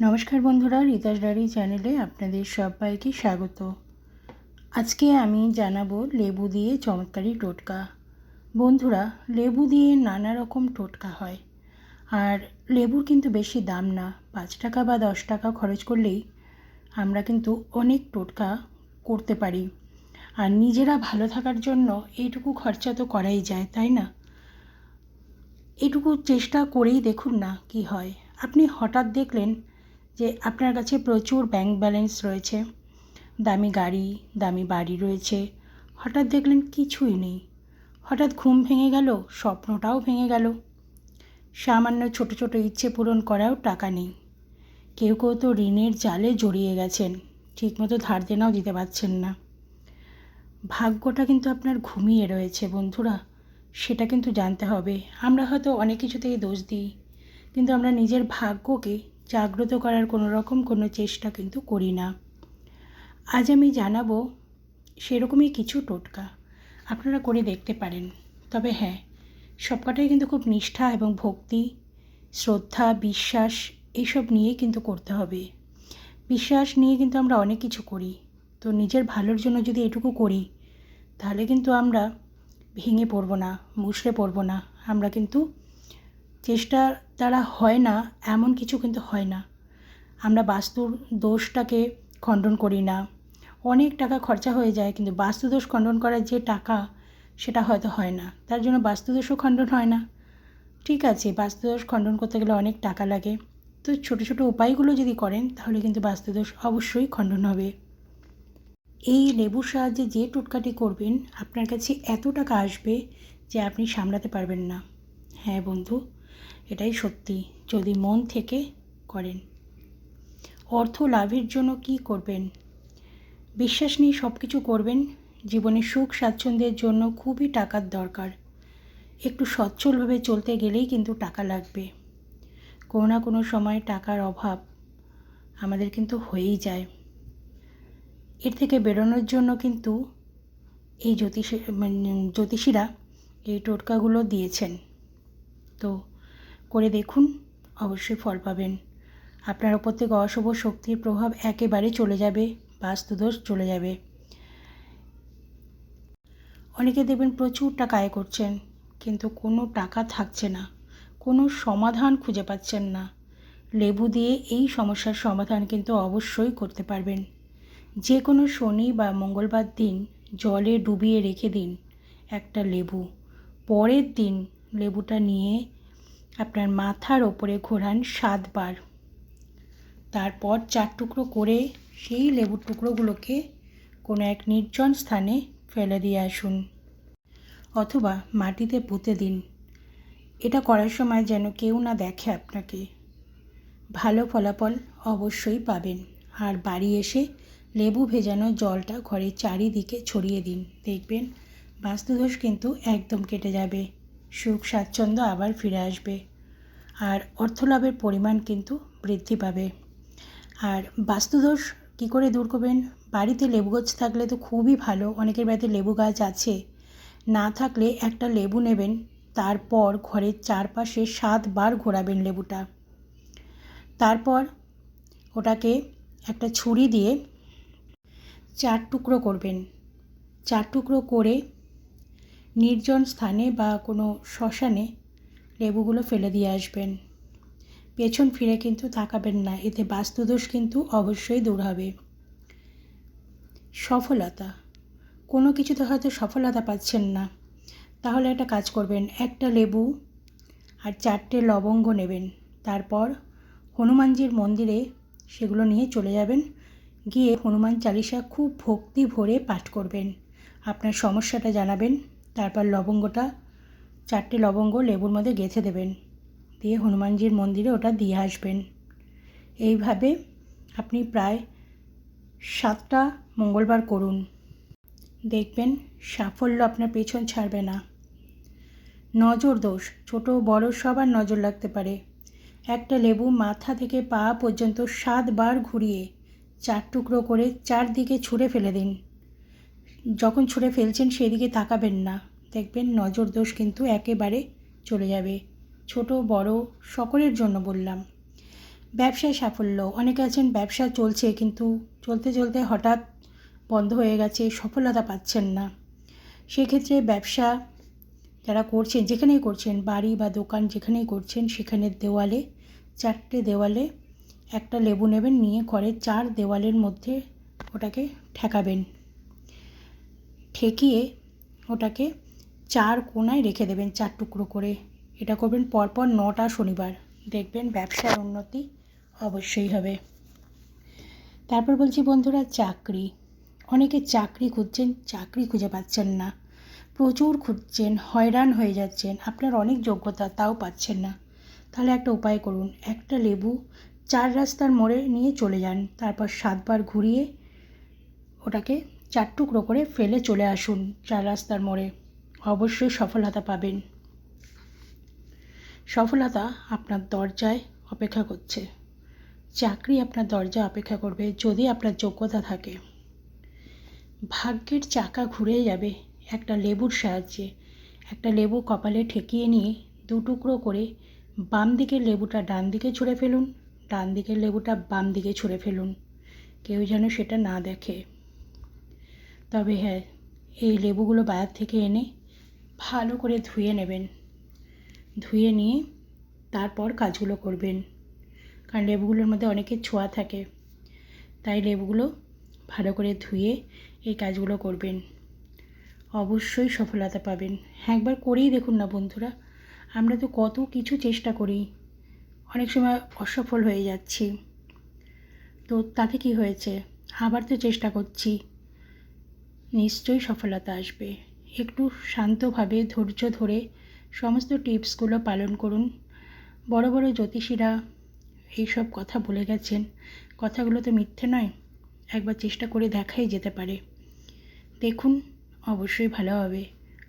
নমস্কার বন্ধুরা রিতাস ডায়েরি চ্যানেলে আপনাদের সবাইকে স্বাগত। আজকে আমি জানাব লেবু দিয়ে চমৎকারী টোটকা। বন্ধুরা, লেবু দিয়ে নানা রকম টোটকা হয়। আর লেবুর কিন্তু বেশি দাম না, পাঁচ টাকা বা দশ টাকা খরচ করলেই আমরা কিন্তু অনেক টোটকা করতে পারি। আর নিজেরা ভালো থাকার জন্য এইটুকু খরচা তো করাই যায়, তাই না? এটুকু চেষ্টা করেই দেখুন না কি হয়। আপনি হঠাৎ দেখলেন যে আপনার কাছে প্রচুর ব্যাংক ব্যালেন্স রয়েছে, দামি গাড়ি, দামি বাড়ি রয়েছে, হঠাৎ দেখলেন কিছুই নেই। হঠাৎ ঘুম ভেঙে গেল, স্বপ্নটাও ভেঙে গেল। সামান্য ছোট ছোট ইচ্ছে পূরণ করাও টাকা নেই। কেউ কেউ তো ঋণের জালে জড়িয়ে গেছেন, ঠিকমতো ধার দেনাও দিতে পারছেন না। ভাগ্যটা কিন্তু আপনার ঘুমিয়ে রয়েছে বন্ধুরা, সেটা কিন্তু জানতে হবে। আমরা হয়তো অনেক কিছু থেকে দোষ দিই, কিন্তু আমরা নিজের ভাগ্যকে জাগ্রত করার কোনো রকম কোনো চেষ্টা কিন্তু করি না। আজ আমি জানাব সেরকমই কিছু টোটকা। আপনারা করে দেখতে পারেন। তবে হ্যাঁ সবকটাই কিন্তু খুব নিষ্ঠা এবং ভক্তি, শ্রদ্ধা, বিশ্বাস এইসব নিয়ে কিন্তু করতে হবে। বিশ্বাস নিয়ে কিন্তু আমরা অনেক কিছু করি। তো নিজের ভালোর জন্য যদি এটুকু করি, তাহলে কিন্তু আমরা ভেঙে পড়ব না, মুষড়ে পড়ব না। আমরা কিন্তু চেষ্টা দ্বারা হয় না, এমন কিছু কিন্তু হয় না। আমরা বাস্তুর দোষটাকে খণ্ডন করি না। অনেক টাকা খরচা হয়ে যায়, কিন্তু বাস্তুদোষ খণ্ডন করার যে টাকা, সেটা হয়তো হয় না। তার জন্য বাস্তুদোষও খণ্ডন হয় না। ঠিক আছে, বাস্তুদোষ খণ্ডন করতে গেলে অনেক টাকা লাগে। তো ছোটো ছোটো উপায়গুলো যদি করেন, তাহলে কিন্তু বাস্তুদোষ অবশ্যই খণ্ডন হবে। এই লেবুর সাহায্যে যে টোটকাটি করবেন, আপনার কাছে এত টাকা আসবে যে আপনি সামলাতে পারবেন না। হ্যাঁ বন্ধু এটাই সত্যি, যদি মন থেকে করেন। অর্থ লাভের জন্য কি করবেন? বিশ্বাস নিয়ে সব কিছু করবেন, জীবনে সুখ স্বাচ্ছন্দ্যের জন্য খুবই টাকার দরকার। একটু সচ্ছলভাবে চলতে গেলেই কিন্তু টাকা লাগবে। কোনো না কোনো সময় টাকার অভাব আমাদের কিন্তু হয়েই যায়। এর থেকে বেরোনোর জন্য কিন্তু এই জ্যোতিষী মানে জ্যোতিষীরা এই টোটকাগুলো দিয়েছেন। তো করে দেখুন, অবশ্যই ফল পাবেন। আপনার ওপর থেকে অশুভ শক্তির প্রভাব একেবারে চলে যাবে, বাস্তুদোষ চলে যাবে। অনেকে দেখবেন প্রচুর টাকা আয় করছেন, কিন্তু কোনো টাকা থাকছে না, কোনো সমাধান খুঁজে পাচ্ছেন না। লেবু দিয়ে এই সমস্যার সমাধান কিন্তু অবশ্যই করতে পারবেন। যে কোনো শনি বা মঙ্গলবার দিন জলে ডুবিয়ে রেখে দিন একটা লেবু। পরের দিন লেবুটা নিয়ে আপনার মাথার ওপরে ঘোরান সাতবার। তারপর চার টুকরো করে সেই লেবুর টুকরোগুলোকে কোনো এক নির্জন স্থানে ফেলে দিয়ে আসুন অথবা মাটিতে পুঁতে দিন। এটা করার সময় যেন কেউ না দেখে আপনাকে। ভালো ফলাফল অবশ্যই পাবেন। আর বাড়ি এসে লেবু ভেজানো জলটা ঘরের চারিদিকে ছড়িয়ে দিন। দেখবেন বাস্তুদোষ কিন্তু একদম কেটে যাবে। সুখ স্বাচ্ছন্দ্য আবার ফিরে আসবে। আর অর্থলাভের পরিমাণ কিন্তু বৃদ্ধি পাবে। আর বাস্তুদোষ কী করে দূর করবেন? বাড়িতে লেবু গাছ থাকলে তো খুবই ভালো। অনেকের বাড়িতে লেবু গাছ আছে। না থাকলে একটা লেবু নেবেন, তারপর ঘরের চারপাশে সাতবার ঘোরাবেন লেবুটা। তারপর ওটাকে একটা ছুরি দিয়ে চার টুকরো করবেন। চার টুকরো করে নির্জন স্থানে বা কোনো শ্মশানে লেবুগুলো ফেলে দিয়ে আসবেন। পেছন ফিরে কিন্তু তাকাবেন না, এতে বাস্তুদোষ কিন্তু অবশ্যই দূর হবে। সফলতা। কোনো কিছুতে হয়তো সফলতা পাচ্ছেন না। তাহলে একটা কাজ করবেন, একটা লেবু আর চারটে লবঙ্গ নেবেন। তারপর হনুমানজির মন্দিরে সেগুলো নিয়ে চলে যাবেন। গিয়ে হনুমান চালিসা খুব ভক্তি ভরে পাঠ করবেন। আপনার সমস্যাটা জানাবেন। তারপর লবঙ্গটা, চারটে লবঙ্গ লেবুর মধ্যে গেঁথে দেবেন। দিয়ে হনুমানজির মন্দিরে ওটা দিয়ে আসবেন। এইভাবে আপনি প্রায় সাতটা মঙ্গলবার করুন। দেখবেন সাফল্য আপনার পেছন ছাড়বে না। নজর দোষ, ছোট বড় সবার নজর লাগতে পারে। একটা লেবু মাথা থেকে পা পর্যন্ত সাতবার ঘুরিয়ে চার টুকরো করে চারদিকে ছুঁড়ে ফেলে দিন। যখন ছুঁড়ে ফেলছেন সেদিকে তাকাবেন না। দেখবেন নজর দোষ কিন্তু একেবারে চলে যাবে। ছোট, বড়, সকলের জন্য বললাম। ব্যবসায় সাফল্য। অনেকে আছেন ব্যবসা চলছে কিন্তু চলতে চলতে হঠাৎ বন্ধ হয়ে গেছে, সফলতা পাচ্ছেন না। সেক্ষেত্রে ব্যবসা যারা করছেন, যেখানেই করছেন, বাড়ি বা দোকান যেখানেই করছেন সেখানের দেওয়ালে, চারটে দেওয়ালে একটা লেবু নেবেন, নিয়ে ঘরের চার দেওয়ালের মধ্যে ওটাকে ঠেকাবেন। ঠেকিয়ে ওটাকে চার কোনায় রেখে দেবেন, চার টুকরো করে। এটা করবেন পরপর নটা শনিবার। দেখবেন ব্যবসার উন্নতি অবশ্যই হবে। তারপর বলছি, বন্ধুরা, চাকরি। অনেকে চাকরি খুঁজছেন, চাকরি খুঁজে পাচ্ছেন না। প্রচুর খুঁজছেন, হয়রান হয়ে যাচ্ছেন। আপনার অনেক যোগ্যতা, তাও পাচ্ছেন না। তাহলে একটা উপায় করুন। একটা লেবু চার রাস্তার মোড়ে নিয়ে চলে যান। তারপর সাতবার ঘুরিয়ে ওটাকে চার টুকরো করে ফেলে চলে আসুন চার রাস্তার মোড়ে। অবশ্যই সফলতা পাবেন। সফলতা আপনার দরজায় অপেক্ষা করছে। চাকরি আপনার দরজা অপেক্ষা করবে যদি আপনার যোগ্যতা থাকে। ভাগ্যের চাকা ঘুরে যাবে একটা লেবুর সাহায্যে। একটা লেবু কপালে ঠেকিয়ে নিয়ে দু টুকরো করে বাম দিকের লেবুটা ডান দিকে ছুঁড়ে ফেলুন, ডান দিকের লেবুটা বাম দিকে ছুঁড়ে ফেলুন। কেউ যেন সেটা না দেখে। তবে হ্যাঁ এই লেবুগুলো বাজার থেকে এনে ভালো করে ধুয়ে নেবেন। ধুয়ে নিয়ে তারপর কাজগুলো করবেন। কারণ লেবুগুলোর মধ্যে অনেকের ছোঁয়া থাকে। তাই লেবুগুলো ভালো করে ধুয়ে এই কাজগুলো করবেন। অবশ্যই সফলতা পাবেন। হ্যাঁ একবার করেই দেখুন না বন্ধুরা, আমরা তো কত কিছু চেষ্টা করি। অনেক সময় অসফল হয়ে যাচ্ছি। তো তাতে কি হয়েছে? আবার তো চেষ্টা করছি। নিশ্চয়ই সফলতা আসবে। একটু শান্তভাবে ধৈর্য ধরে সমস্ত টিপসগুলো পালন করুন। বড় বড় জ্যোতিষীরা এইসব কথা বলে গেছেন। কথাগুলো তো মিথ্যে নয়, একবার চেষ্টা করে দেখাই যেতে পারে। দেখুন, অবশ্যই ভালো হবে।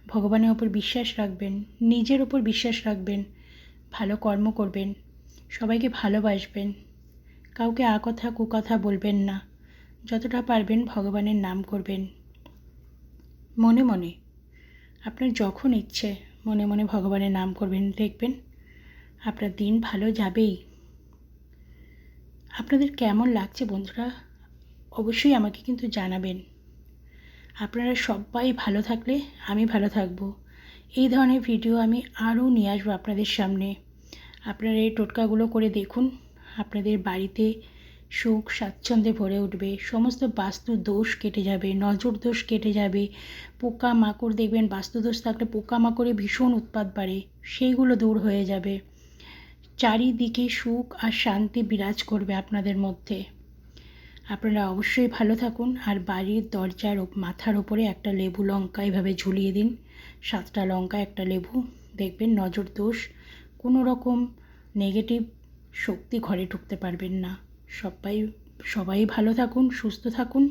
ভগবানের ওপর বিশ্বাস রাখবেন, নিজের ওপর বিশ্বাস রাখবেন, ভালো কর্ম করবেন, সবাইকে ভালোবাসবেন। কাউকে আ কথা কুকথা বলবেন না। যতটা পারবেন ভগবানের নাম করবেন। মনে মনে। আপনার যখন ইচ্ছে, মনে মনে ভগবানের নাম করবেন, দেখবেন আপনার দিন ভালো যাবেই। আপনাদের কেমন লাগছে বন্ধুরা? অবশ্যই আমাকে কিন্তু জানাবেন। আপনারা সবাই ভালো থাকলে আমি ভালো থাকব। এই ধরনের ভিডিও আমি আরও নিয়ে আসব আপনাদের সামনে। আপনারা এই টোটকাগুলো করে দেখুন। আপনাদের বাড়িতে সুখ স্বাচ্ছন্দ্যে ভরে উঠবে। সমস্ত বাস্তু দোষ কেটে যাবে নজর দোষ কেটে যাবে। পোকা মাকড় দেখবেন বাস্তু দোষ থাকলে পোকা মাকড়ে ভীষণ উৎপাত বাড়ে, সেইগুলো দূর হয়ে যাবে। চারিদিকে সুখ আর শান্তি বিরাজ করবে আপনাদের মধ্যে। আপনারা অবশ্যই ভালো থাকুন আর বাড়ির দরজার মাথার ওপরে একটা লেবু লঙ্কা এভাবে ঝুলিয়ে দিন। সাতটা লঙ্কা, একটা লেবু, দেখবেন নজর দোষ কোনো রকম নেগেটিভ শক্তি ঘরে ঢুকতে পারবেন না। সবাই সবাই ভালো থাকুন সুস্থ থাকুন।